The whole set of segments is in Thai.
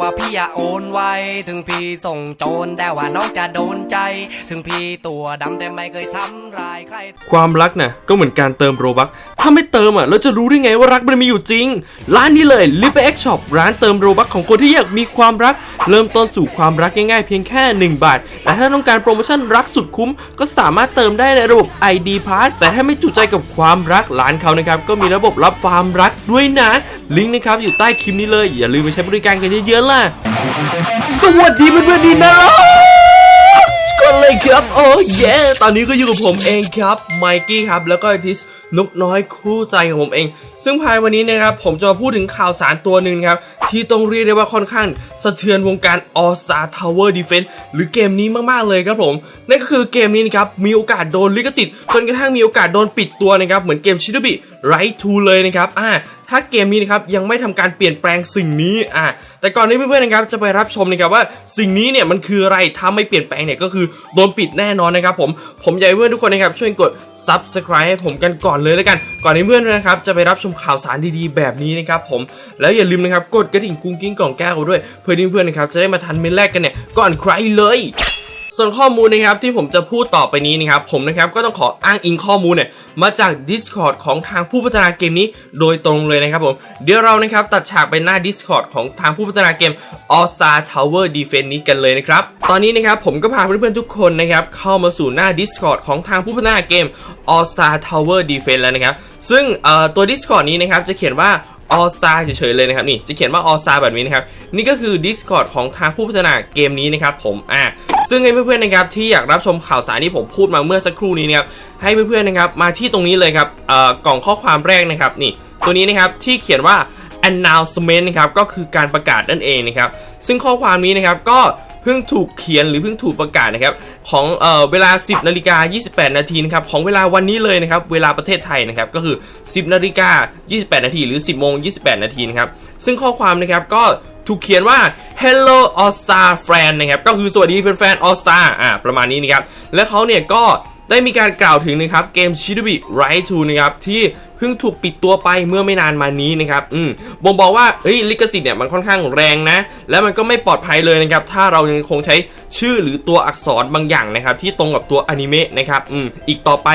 ว่าพี่อย่าโอนไว ถึงพี่ส่งโจรแต่ว่าน้องจะโดนใจ ถึงพี่ตัวดำแต่ไม่เคยทำร้ายใคร ความรักน่ะก็เหมือนการเติมโรบัคถ้าไม่เติมอะเราจะรู้ได้ไงว่ารักมันมีอยู่จริง ร้านนี้เลย l i p X Shop ร้านเติมโรบัคของคนที่อยากมีความรัก เริ่มต้นสู่ความรักง่ายๆเพียงแค่ 1 บาท แต่ถ้าต้องการโปรโมชั่นรักสุดคุ้ม ก็สามารถเติมได้ในระบบ ID Pass แต่ถ้าไม่จุใจกับความรักร้านเขานะครับก็มีระบบรับความรักด้วยนะ ลิงก์นะครับอยู่ใต้คลิปนี้เลย อย่าลืมไปใช้บริการกันเยอะๆล่ะ สวัสดีเพื่อนๆดีนะล่ะก็เลยครับโอ้เย่ตอนนี้ก็อยู่กับผมเองครับไมกี้ครับแล้วก็ทิสนกน้อยคู่ใจของผมเอง ซึ่งภายวันนี้นะครับผมจะมาพูดถึงข่าวสารตัวหนึ่งครับที่ต้องเรียกได้ว่าค่อนข้างสะเทือนวงการ All Star Tower Defense หรือเกมนี้มากๆเลยครับผม นั่นก็คือเกมนี้นะครับมีโอกาสโดนลิขสิทธิ์จนกระทั่งมีโอกาสโดนปิดตัวนะครับเหมือนเกมชิ t บิไรทูเลยนะครับอ่าถ้าเกมนี้นะครับยังไม่ทำการเปลี่ยนแปลงสิ่งนี้อ่าแต่ก่อนที่เพื่อนๆนะครับจะไปรับชมนะครับว่าสิ่งนี้เนี่ยมันคืออะไรถ้าไม่เปลี่ยนแปลงเนี่ยก็คือโดนปิดแน่นอนนะครับผมผมอยากให้เพื่อนทุกคนนะครับช่วยกด subscribe ให้ผมกันก่อนเลยแล้วกัน ก่อนที่เพื่อนนะครับจะไปรับชมข่าวสารดีๆ แบบนี้นะครับผมแล้วอย่าลืมนะครับกดกระดิ่งกุ้งกิ้งกล่องแก้วด้วย เพื่อที่เพื่อนๆนะครับจะได้มาทันเมนแรกกันเนี่ยก่อนใครเลย ส่วนข้อมูลนะครับที่ผมจะพูดต่อไปนี้นะครับผมนะครับก็ต้องขออ้างอิงข้อมูลเนี่ยมาจาก Discord ของทางผู้พัฒนาเกมนี้โดยตรงเลยนะครับผมเดี๋ยวเรานะครับตัดฉากไปหน้า Discord ของทางผู้พัฒนาเกม All Star Tower Defense นี้กันเลยนะครับตอนนี้นะครับผมก็พาเพื่อนๆทุกคนนะครับเข้ามาสู่หน้า Discord ของทางผู้พัฒนาเกม All Star Tower Defense แล้วนะครับซึ่งตัว Discord นี้นะครับจะเขียนว่า All Star เฉยๆเลยนะครับนี่จะเขียนว่า All Star แบบนี้นะครับนี่ก็คือ Discord ของทางผู้พัฒนาเกมนี้นะครับผมอ่า ซึ่งให้เพื่อนๆนะครับที่อยากรับชมข่าวสารที่ผมพูดมาเมื่อสักครู่นี้นะครับให้เพื่อนๆนะครับมาที่ตรงนี้เลยครับกล่องข้อความแรกนะครับนี่ตัวนี้นะครับที่เขียนว่า announcement นะครับก็คือการประกาศนั่นเองนะครับซึ่งข้อความนี้นะครับก็เพิ่งถูกเขียนหรือเพิ่งถูกประกาศนะครับของเอ่อเวลา 10นาฬิกา28 นาทีนะครับของเวลาวันนี้เลยนะครับเวลาประเทศไทยนะครับก็คือ 10นาฬิกา28 นาทีหรือ 10โมง28 นาทีนะครับซึ่งข้อความนะครับก็ ถูกเขียนว่า hello all star friend นะครับ ก็คือสวัสดีแฟนๆ all star อ่าประมาณนี้นะครับ และเขาเนี่ยก็ได้มีการกล่าวถึงนะครับเกม s h i d o b i Right to นะครับที่เพิ่งถูกปิดตัวไปเมื่อไม่นานมานี้นะครับอืมบ่งบอกว่าเฮ้ยลิขสิทธิ์เนี่ยมันค่อนข้างแรงนะ และมันก็ไม่ปลอดภัยเลยนะครับถ้าเรายังคงใช้ชื่อหรือตัวอักษรบางอย่างนะครับที่ตรงกับตัวอนิเมะนะครับอืมอีกต่อไป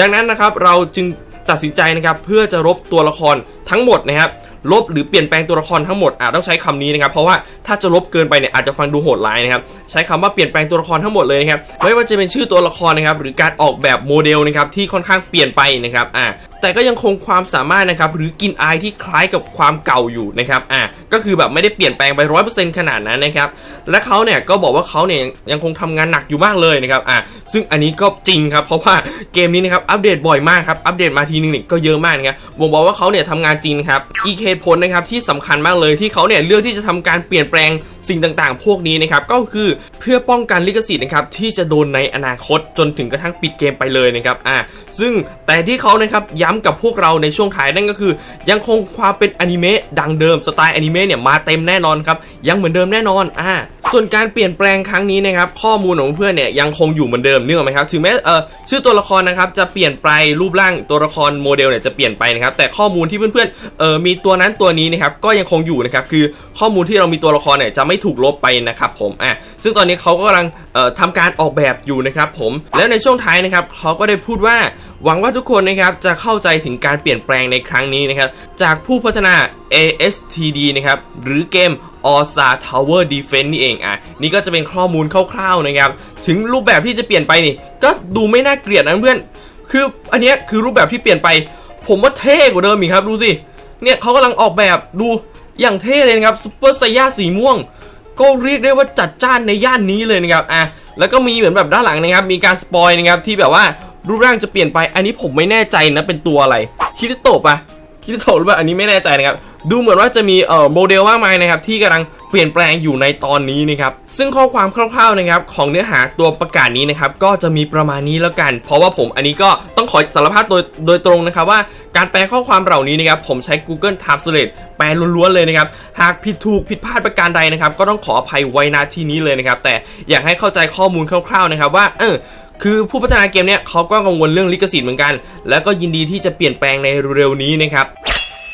ดังนั้นนะครับเราจึง ตัดสินใจนะครับเพื่อจะลบตัวละครทั้งหมดนะครับลบหรือเปลี่ยนแปลงตัวละครทั้งหมดอาจต้องใช้คำนี้นะครับเพราะว่าถ้าจะลบเกินไปเนี่ยอาจจะฟังดูโหดร้ายนะครับใช้คำว่าเปลี่ยนแปลงตัวละครทั้งหมดเลยนะครับไม่ว่าจะเป็นชื่อตัวละครนะครับหรือการออกแบบโมเดลนะครับที่ค่อนข้างเปลี่ยนไปนะครับอ่า แต่ก็ยังคงความสามารถนะครับหรือกินอายที่คล้ายกับความเก่าอยู่นะครับอ่าก็คือแบบไม่ได้เปลี่ยนแปลงไปร้อยเปอร์เซ็นต์ขนาดนั้นนะครับและเขาเนี่ยก็บอกว่าเขาเนี่ยยังคงทำงานหนักอยู่มากเลยนะครับอ่าซึ่งอันนี้ก็จริงครับเพราะว่าเกมนี้นะครับอัปเดตบ่อยมากครับอัปเดตมาทีนึงเนี่ยก็เยอะมากนะครับบ่งบอกว่าเขาเนี่ยทำงานจริงครับอีกเหตุผลนะครับที่สำคัญมากเลยที่เขาเนี่ยเลือกที่จะทำการเปลี่ยนแปลงสิ่งต่างๆ พวกนี้นะครับก็คือเพื่อป้องกันลิขสิทธิ์นะครับที่จะโดนในอนาคตจนถึงกระทั่งปิดเกมไปเลยนะครับอ่าซึ่งแต่ที่เขานะครับย้ำกับพวกเราในช่วงท้ายนั่นก็คือ ยังคงความเป็นอนิเมะดังเดิมสไตล์อนิเมะเนี่ยมาเต็มแน่นอนครับยังเหมือนเดิมแน่นอนอ่าส่วนการเปลี่ยนแปลงครั้งนี้นะครับข้อมูลของเพื่อนเนี่ยยังคงอยู่เหมือนเดิมเนื่องไหมครับถึงแม้เออชื่อตัวละครนะครับจะเปลี่ยนไปรูปร่างตัวละครโมเดลเนี่ยจะเปลี่ยนไปนะครับแต่ข้อมูลที่เพื่อนๆเออมีตัวนั้นตัวนี้นะครับก็ยังคงอยู่นะครับคือข้อมูลที่เรามีตัวละครเนี่ยจะไไม่ถูกลบไปนะครับผมอะซึ่งตอนนี้เขาก็กำลังทำการออกแบบอยู่นะครับผมแล้วในช่วงท้ายนะครับเขาก็ได้พูดว่าหวังว่าทุกคนนะครับจะเข้าใจถึงการเปลี่ยนแปลงในครั้งนี้นะครับจากผู้พัฒนา ASTD นะครับหรือเกม All Star Tower Defense นี่เองอะนี่ก็จะเป็นข้อมูลคร่าวๆนะครับถึงรูปแบบที่จะเปลี่ยนไปนี่ ก็ดูไม่น่าเกลียดนะเพื่อนคืออันนี้คือรูปแบบที่เปลี่ยนไป ผมว่าเท่กว่าเดิมอีกครับดูสิเนี่ยเขากำลังออกแบบดูอย่างเท่เลยนะครับซุปเปอร์ไซย่าสีม่วง ก็เรียกได้ว่าจัดจ้านในย่านนี้เลยนะครับอะแล้วก็มีเหมือนแบบด้านหลังนะครับ มีการสปอยนะครับที่แบบว่ารูปร่างจะเปลี่ยนไป อันนี้ผมไม่แน่ใจนะเป็นตัวอะไรคิริโตะปะคิริโตะหรือเปล่าอันนี้ไม่แน่ใจนะครับ ดูเหมือนว่าจะมีเอ่อโมเดลมากมายนะครับที่กำลังเปลี่ยนแปลงอยู่ในตอนนี้นะครับซึ่งข้อความคร่าวๆนะครับของเนื้อหาตัวประกาศนี้นะครับก็จะมีประมาณนี้แล้วกัน เพราะว่าผมอันนี้ก็ต้องขอสารภาพโดยโดยตรงนะครับว่าการแปลข้อความเหล่านี้นะครับผมใช้ Google Translate แปลล้วนๆเลยนะครับหากผิดถูกผิดพลาดประการใดนะครับก็ต้องขออภัยไว้ณที่นี้เลยนะครับแต่อยากให้เข้าใจข้อมูลคร่าวๆนะครับว่าเออคือผู้พัฒนาเกมเนี่ยเขาก็กังวลเรื่องลิขสิทธิ์เหมือนกัน แล้วก็ยินดีที่จะเปลี่ยนแปลงในเร็วนี้นะครับ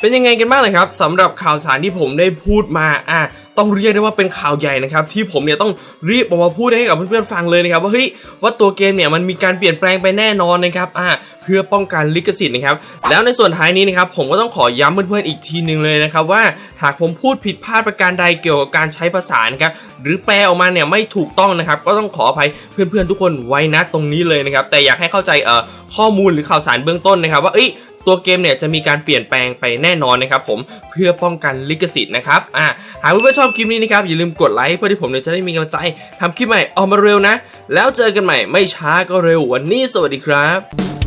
เป็นยังไงกันบ้างเลยครับสำหรับข่าวสารที่ผมได้พูดมาอะต้องเรียกได้ว่าเป็นข่าวใหญ่นะครับที่ผมเนี่ยต้องรีบออกมาพูดให้กับเพื่อนๆฟังเลยนะครับว่าเฮ้ยว่าตัวเกมเนี่ยมันมีการเปลี่ยนแปลงไปแน่นอนนะครับอะเพื่อป้องกันลิขสิทธิ์นะครับแล้วในส่วนท้ายนี้นะครับผมก็ต้องขอย้ำเพื่อนๆอีกทีหนึ่งเลยนะครับว่าหากผมพูดผิดพลาดประการใดเกี่ยวกับการใช้ภาษานะครับหรือแปลออกมาเนี่ยไม่ถูกต้องนะครับก็ต้องขออภัยเพื่อนๆทุกคนไว้นะตรงนี้เลยนะครับแต่อยากให้เข้าใจเอ่อข้อมูลหรือข่าวสารเบื้องต้นนะครับว่าเอ้ย ตัวเกมเนี่ยจะมีการเปลี่ยนแปลงไปแน่นอนนะครับผมเพื่อป้องกันลิขสิทธิ์นะครับอ่าหากเพื่อนๆชอบคลิปนี้นะครับอย่าลืมกดไลค์เพื่อที่ผมเนี่ยจะได้มีกำลังใจทำคลิปใหม่ออกมาเร็วนะ แล้วเจอกันใหม่ไม่ช้าก็เร็ววันนี้สวัสดีครับ